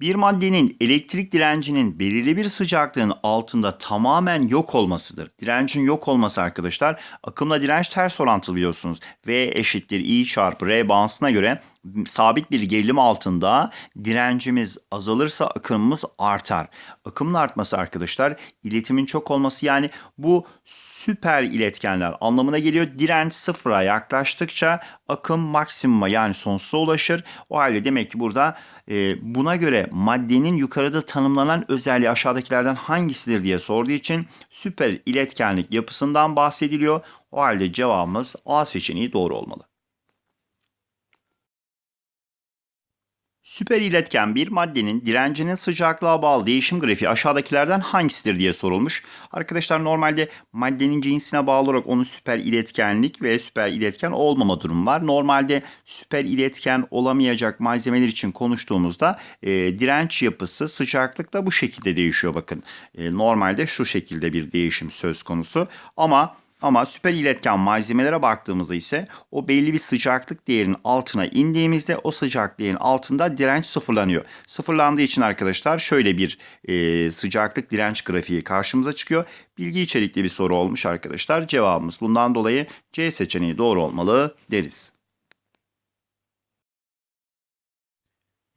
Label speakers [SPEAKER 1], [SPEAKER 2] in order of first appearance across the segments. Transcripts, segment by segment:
[SPEAKER 1] Bir maddenin elektrik direncinin belirli bir sıcaklığın altında tamamen yok olmasıdır. Direncin yok olması arkadaşlar akımla direnç ters orantılı biliyorsunuz. V eşittir I çarpı R bağıntısına göre sabit bir gerilim altında direncimiz azalırsa akımımız artar. Akımın artması arkadaşlar iletimin çok olması yani bu süper iletkenler anlamına geliyor. Direnç sıfıra yaklaştıkça akım maksimuma yani sonsuza ulaşır. O halde demek ki burada e, buna göre maddenin yukarıda tanımlanan özelliği aşağıdakilerden hangisidir diye sorduğu için süper iletkenlik yapısından bahsediliyor. O halde cevabımız A seçeneği doğru olmalı. Süper iletken bir maddenin direncinin sıcaklığa bağlı değişim grafiği aşağıdakilerden hangisidir diye sorulmuş. Arkadaşlar normalde maddenin cinsine bağlı olarak onun süper iletkenlik ve süper iletken olmama durumu var. Normalde süper iletken olamayacak malzemeler için konuştuğumuzda e, direnç yapısı sıcaklık da bu şekilde değişiyor bakın. E, normalde şu şekilde bir değişim söz konusu ama ama süper iletken malzemelere baktığımızda ise o belli bir sıcaklık değerinin altına indiğimizde o sıcaklık değerinin altında direnç sıfırlanıyor. Sıfırlandığı için arkadaşlar şöyle bir e, sıcaklık direnç grafiği karşımıza çıkıyor. Bilgi içerikli bir soru olmuş arkadaşlar. Cevabımız bundan dolayı C seçeneği doğru olmalı deriz.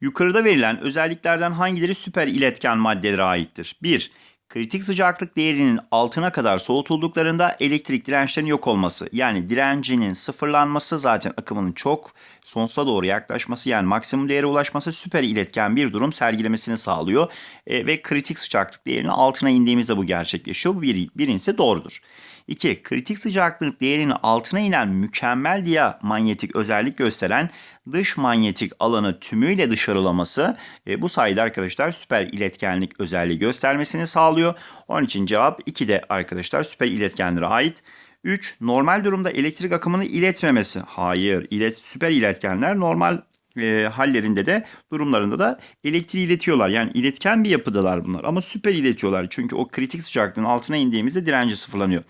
[SPEAKER 1] Yukarıda verilen özelliklerden hangileri süper iletken maddelere aittir? 1. Kritik sıcaklık değerinin altına kadar soğutulduklarında elektrik dirençlerinin yok olması. Yani direncinin sıfırlanması zaten akımının çok sonsuza doğru yaklaşması yani maksimum değere ulaşması süper iletken bir durum sergilemesini sağlıyor. E, ve kritik sıcaklık değerinin altına indiğimizde bu gerçekleşiyor. Bu bir, birincisi doğrudur. 2. Kritik sıcaklık değerinin altına inen mükemmel manyetik özellik gösteren dış manyetik alanı tümüyle dışarılaması e, bu sayede arkadaşlar süper iletkenlik özelliği göstermesini sağlıyor. Onun için cevap 2 de arkadaşlar süper iletkenlere ait. 3. Normal durumda elektrik akımını iletmemesi. Hayır, ilet, süper iletkenler normal e, hallerinde de durumlarında da elektriği iletiyorlar. Yani iletken bir yapıdalar bunlar ama süper iletiyorlar. Çünkü o kritik sıcaklığın altına indiğimizde direnci sıfırlanıyor.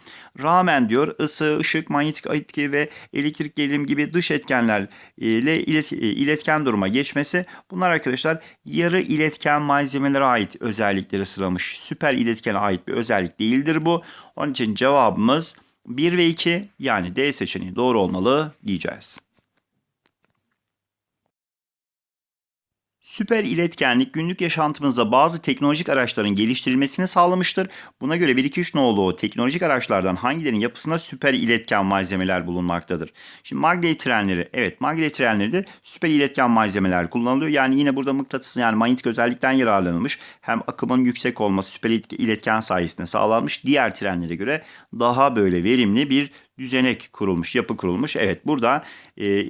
[SPEAKER 1] Rağmen diyor ısı, ışık, manyetik etki ve elektrik gerilim gibi dış etkenlerle ilet, e, iletken duruma geçmesi bunlar arkadaşlar yarı iletken malzemelere ait özellikleri sıralamış. Süper iletkene ait bir özellik değildir bu. Onun için cevabımız 1 ve 2 yani D seçeneği doğru olmalı diyeceğiz. Süper iletkenlik günlük yaşantımızda bazı teknolojik araçların geliştirilmesini sağlamıştır. Buna göre 1-2-3 nolu teknolojik araçlardan hangilerinin yapısında süper iletken malzemeler bulunmaktadır? Şimdi maglev trenleri, evet maglev trenleri de süper iletken malzemeler kullanılıyor. Yani yine burada mıknatıs yani manyetik özellikten yararlanılmış. Hem akımın yüksek olması süper iletken sayesinde sağlanmış. Diğer trenlere göre daha böyle verimli bir düzenek kurulmuş, yapı kurulmuş. Evet burada e,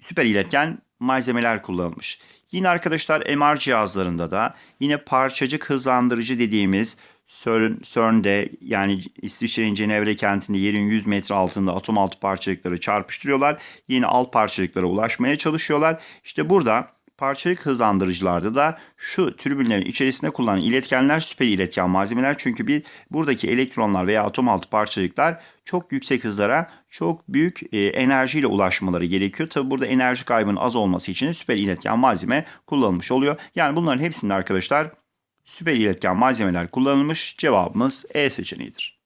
[SPEAKER 1] süper iletken malzemeler kullanılmış. Yine arkadaşlar MR cihazlarında da yine parçacık hızlandırıcı dediğimiz CERN, CERN'de yani İsviçre'nin Cenevre kentinde yerin 100 metre altında atom altı parçacıkları çarpıştırıyorlar. Yine alt parçacıklara ulaşmaya çalışıyorlar. İşte burada Parçacık hızlandırıcılarda da şu türbinlerin içerisinde kullanılan iletkenler süper iletken malzemeler. Çünkü bir buradaki elektronlar veya atom altı parçacıklar çok yüksek hızlara çok büyük e, enerjiyle ulaşmaları gerekiyor. Tabi burada enerji kaybının az olması için süper iletken malzeme kullanılmış oluyor. Yani bunların hepsinde arkadaşlar süper iletken malzemeler kullanılmış. Cevabımız E seçeneğidir.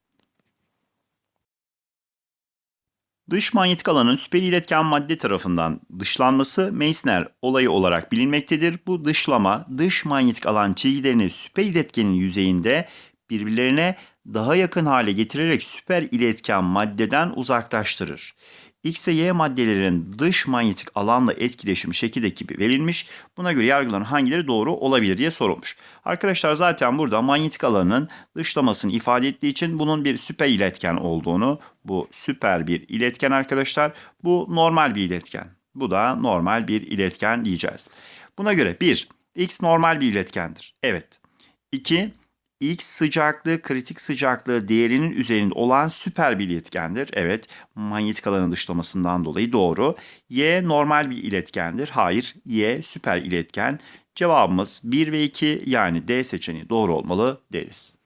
[SPEAKER 1] Dış manyetik alanın süper iletken madde tarafından dışlanması Meissner olayı olarak bilinmektedir. Bu dışlama dış manyetik alan çizgilerini süper iletkenin yüzeyinde birbirlerine daha yakın hale getirerek süper iletken maddeden uzaklaştırır. X ve Y maddelerin dış manyetik alanla etkileşimi şekil ekibi verilmiş. Buna göre yargıların hangileri doğru olabilir diye sorulmuş. Arkadaşlar zaten burada manyetik alanın dışlamasını ifade ettiği için bunun bir süper iletken olduğunu, bu süper bir iletken arkadaşlar. Bu normal bir iletken. Bu da normal bir iletken diyeceğiz. Buna göre 1. X normal bir iletkendir. Evet. 2. X sıcaklığı kritik sıcaklığı değerinin üzerinde olan süper bir iletkendir. Evet manyetik alanın dışlamasından dolayı doğru. Y normal bir iletkendir. Hayır Y süper iletken. Cevabımız 1 ve 2 yani D seçeneği doğru olmalı deriz.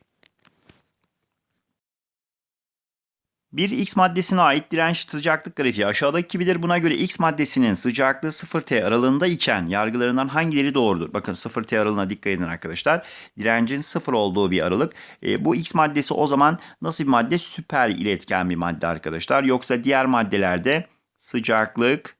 [SPEAKER 1] Bir X maddesine ait direnç sıcaklık grafiği aşağıdaki gibidir. Buna göre X maddesinin sıcaklığı 0T aralığında iken yargılarından hangileri doğrudur? Bakın 0T aralığına dikkat edin arkadaşlar. Direncin 0 olduğu bir aralık. E, bu X maddesi o zaman nasıl bir madde? Süper iletken bir madde arkadaşlar. Yoksa diğer maddelerde sıcaklık,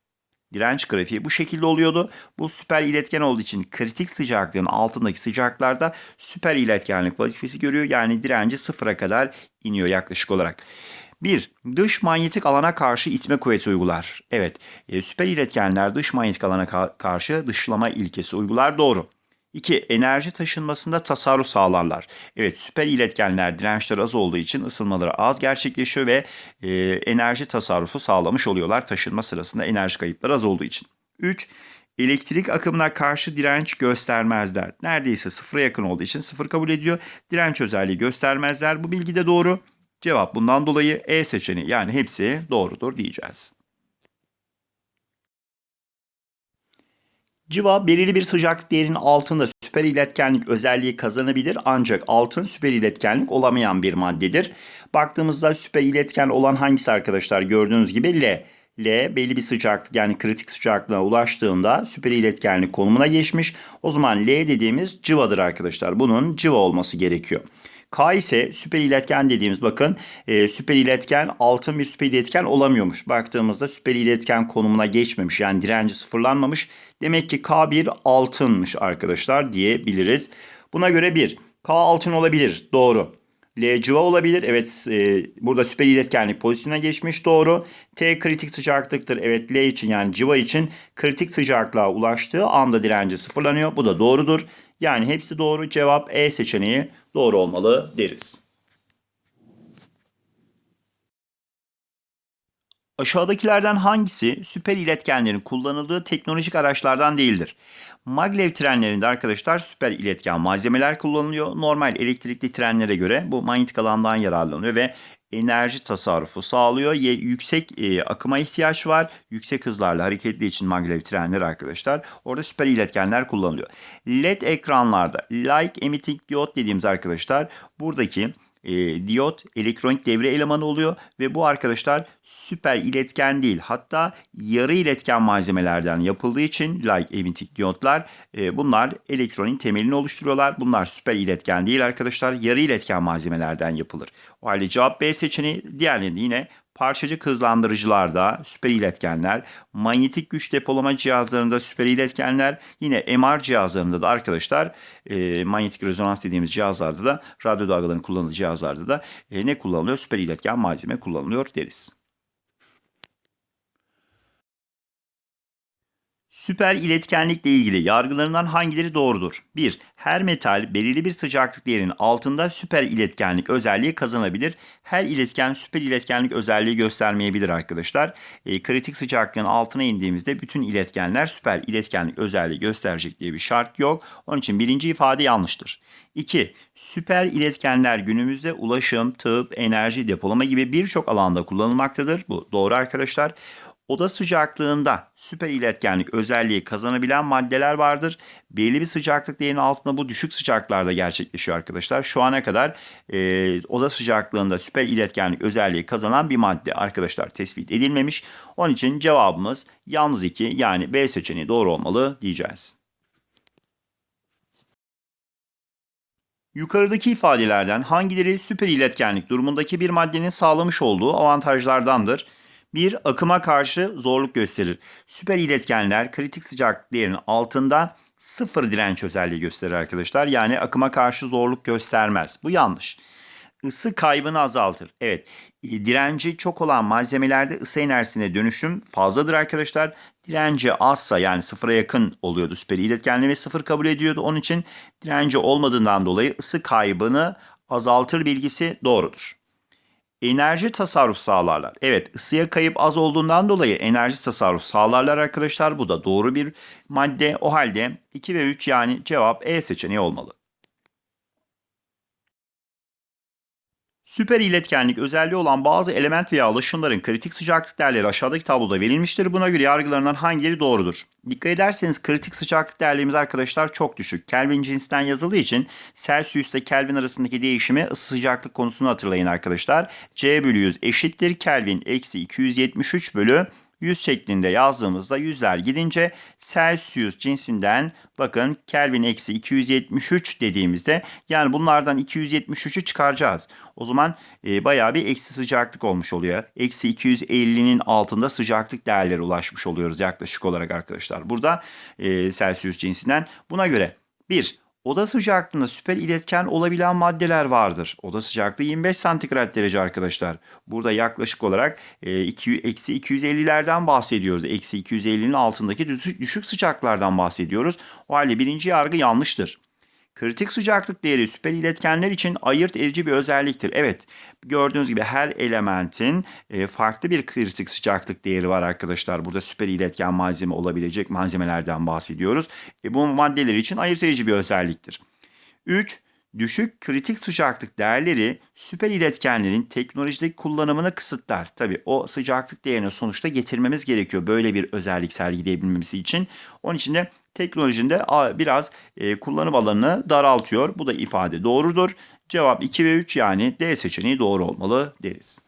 [SPEAKER 1] direnç grafiği bu şekilde oluyordu. Bu süper iletken olduğu için kritik sıcaklığın altındaki sıcaklarda süper iletkenlik vazifesi görüyor. Yani direnci sıfıra kadar iniyor yaklaşık olarak. 1. Dış manyetik alana karşı itme kuvveti uygular. Evet, e, süper iletkenler dış manyetik alana ka- karşı dışlama ilkesi uygular. Doğru. 2. Enerji taşınmasında tasarruf sağlarlar. Evet, süper iletkenler dirençleri az olduğu için ısınmaları az gerçekleşiyor ve e, enerji tasarrufu sağlamış oluyorlar taşınma sırasında enerji kayıpları az olduğu için. 3. Elektrik akımına karşı direnç göstermezler. Neredeyse sıfıra yakın olduğu için sıfır kabul ediyor. Direnç özelliği göstermezler. Bu bilgi de doğru. Cevap bundan dolayı E seçeneği yani hepsi doğrudur diyeceğiz. Civa belirli bir sıcaklık değerinin altında süper iletkenlik özelliği kazanabilir ancak altın süper iletkenlik olamayan bir maddedir. Baktığımızda süper iletken olan hangisi arkadaşlar gördüğünüz gibi L. L belli bir sıcaklık yani kritik sıcaklığa ulaştığında süper iletkenlik konumuna geçmiş. O zaman L dediğimiz civadır arkadaşlar. Bunun civa olması gerekiyor. K ise süper iletken dediğimiz bakın e, süper iletken altın bir süper iletken olamıyormuş. Baktığımızda süper iletken konumuna geçmemiş yani direnci sıfırlanmamış. Demek ki K bir altınmış arkadaşlar diyebiliriz. Buna göre bir K altın olabilir doğru. L civa olabilir. Evet e, burada süper iletkenlik pozisyona geçmiş doğru. T kritik sıcaklıktır. Evet L için yani civa için kritik sıcaklığa ulaştığı anda direnci sıfırlanıyor. Bu da doğrudur. Yani hepsi doğru. Cevap E seçeneği doğru olmalı deriz. Aşağıdakilerden hangisi süper iletkenlerin kullanıldığı teknolojik araçlardan değildir? Maglev trenlerinde arkadaşlar süper iletken malzemeler kullanılıyor. Normal elektrikli trenlere göre bu manyetik alandan yararlanıyor ve enerji tasarrufu sağlıyor. Ye- Yüksek e, akıma ihtiyaç var. Yüksek hızlarla hareketli için maglev trenler arkadaşlar. Orada süper iletkenler kullanılıyor. LED ekranlarda like emitting diode dediğimiz arkadaşlar buradaki e, diyot elektronik devre elemanı oluyor ve bu arkadaşlar süper iletken değil hatta yarı iletken malzemelerden yapıldığı için like emitting diyotlar e, bunlar elektronik temelini oluşturuyorlar. Bunlar süper iletken değil arkadaşlar yarı iletken malzemelerden yapılır. O halde cevap B seçeneği diğerlerinde yine parçacık hızlandırıcılarda süper iletkenler, manyetik güç depolama cihazlarında süper iletkenler, yine MR cihazlarında da arkadaşlar e, manyetik rezonans dediğimiz cihazlarda da radyo dalgalarının kullanıldığı cihazlarda da e, ne kullanılıyor? Süper iletken malzeme kullanılıyor deriz. Süper iletkenlikle ilgili yargılarından hangileri doğrudur? 1. Her metal belirli bir sıcaklık değerinin altında süper iletkenlik özelliği kazanabilir. Her iletken süper iletkenlik özelliği göstermeyebilir arkadaşlar. E, kritik sıcaklığın altına indiğimizde bütün iletkenler süper iletkenlik özelliği gösterecek diye bir şart yok. Onun için birinci ifade yanlıştır. 2. Süper iletkenler günümüzde ulaşım, tıp, enerji depolama gibi birçok alanda kullanılmaktadır. Bu doğru arkadaşlar. Oda sıcaklığında süper iletkenlik özelliği kazanabilen maddeler vardır. Belli bir sıcaklık değerinin altında bu düşük sıcaklarda gerçekleşiyor arkadaşlar. Şu ana kadar e, oda sıcaklığında süper iletkenlik özelliği kazanan bir madde arkadaşlar tespit edilmemiş. Onun için cevabımız yalnız 2 yani B seçeneği doğru olmalı diyeceğiz. Yukarıdaki ifadelerden hangileri süper iletkenlik durumundaki bir maddenin sağlamış olduğu avantajlardandır? 1. Akıma karşı zorluk gösterir. Süper iletkenler kritik sıcaklık değerinin altında sıfır direnç özelliği gösterir arkadaşlar. Yani akıma karşı zorluk göstermez. Bu yanlış. Isı kaybını azaltır. Evet, e, direnci çok olan malzemelerde ısı enerjisine dönüşüm fazladır arkadaşlar. Direnci azsa yani sıfıra yakın oluyordu süper iletkenleri ve sıfır kabul ediyordu. Onun için direnci olmadığından dolayı ısı kaybını azaltır bilgisi doğrudur. Enerji tasarruf sağlarlar. Evet ısıya kayıp az olduğundan dolayı enerji tasarruf sağlarlar arkadaşlar. Bu da doğru bir madde. O halde 2 ve 3 yani cevap E seçeneği olmalı. Süper iletkenlik özelliği olan bazı element veya alaşımların kritik sıcaklık değerleri aşağıdaki tabloda verilmiştir. Buna göre yargılarından hangileri doğrudur? Dikkat ederseniz kritik sıcaklık değerlerimiz arkadaşlar çok düşük. Kelvin cinsinden yazıldığı için Celsius ile Kelvin arasındaki değişimi ısı sıcaklık konusunu hatırlayın arkadaşlar. C bölü 100 eşittir Kelvin eksi 273 bölü 100 şeklinde yazdığımızda yüzler gidince Celsius cinsinden bakın Kelvin eksi 273 dediğimizde yani bunlardan 273'ü çıkaracağız. O zaman e, bayağı bir eksi sıcaklık olmuş oluyor. Eksi 250'nin altında sıcaklık değerleri ulaşmış oluyoruz yaklaşık olarak arkadaşlar. Burada e, Celsius cinsinden buna göre 1. Oda süper iletken olabilen maddeler vardır. Oda sıcaklığı 25 santigrat derece arkadaşlar. Burada yaklaşık olarak e, eksi 250'lerden bahsediyoruz. Eksi 250'nin altındaki düşük sıcaklardan bahsediyoruz. O halde birinci yargı yanlıştır. Kritik sıcaklık değeri süper iletkenler için ayırt edici bir özelliktir. Evet gördüğünüz gibi her elementin e, farklı bir kritik sıcaklık değeri var arkadaşlar. Burada süper iletken malzeme olabilecek malzemelerden bahsediyoruz. E, bu maddeler için ayırt edici bir özelliktir. 3. Düşük kritik sıcaklık değerleri süper iletkenlerin teknolojideki kullanımını kısıtlar. Tabi o sıcaklık değerini sonuçta getirmemiz gerekiyor böyle bir özellik sergileyebilmemiz için. Onun için de teknolojinde a, biraz e, kullanım alanını daraltıyor. Bu da ifade doğrudur. Cevap 2 ve 3 yani D seçeneği doğru olmalı deriz.